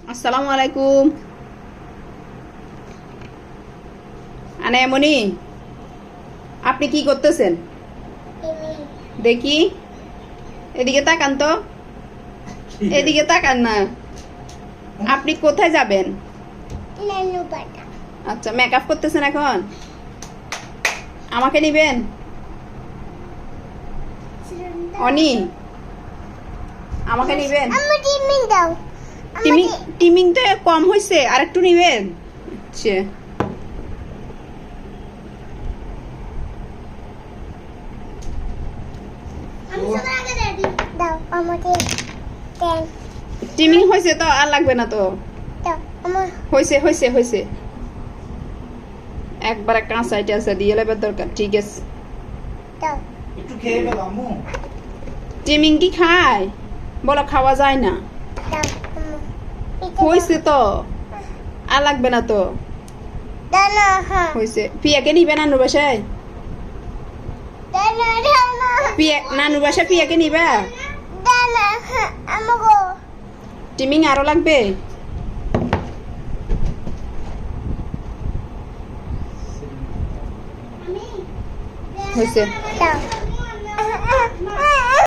আসসালামু আলাইকুম আনায়ামণি আপনি কি করতেছেন দেখি এদিকে তাকান তো এদিকে তাকান না আপনি কোথায় যাবেন আচ্ছা মেকআপ করতেছেন এখন আমাকে নিবেন অনি আমাকে নিবেন টিমিং দাও টিমিং তো কম হয়েছে আর একটু নিবেন আচ্ছা টিমিং হয়েছে তো আর লাগবে না তো? হয়েছে হয়েছে হয়েছে একবারে কাঁচা টাঁচা দিয়ে লেবার দরকার ঠিক আছে। টিমিং কি খায়? বলো খাওয়া যায় না। এটা হয়েছে তো আর লাগবে না তো দাও না হ্যাঁ হয়েছে পিয়াকে নিবে নানু বাসায় দাও না দাও না পিয়া নানু বাসায় পিয়াকে নিবে দাও না হ্যাঁ আমাকে টিমিং আরও লাগবে হয়েছে দাও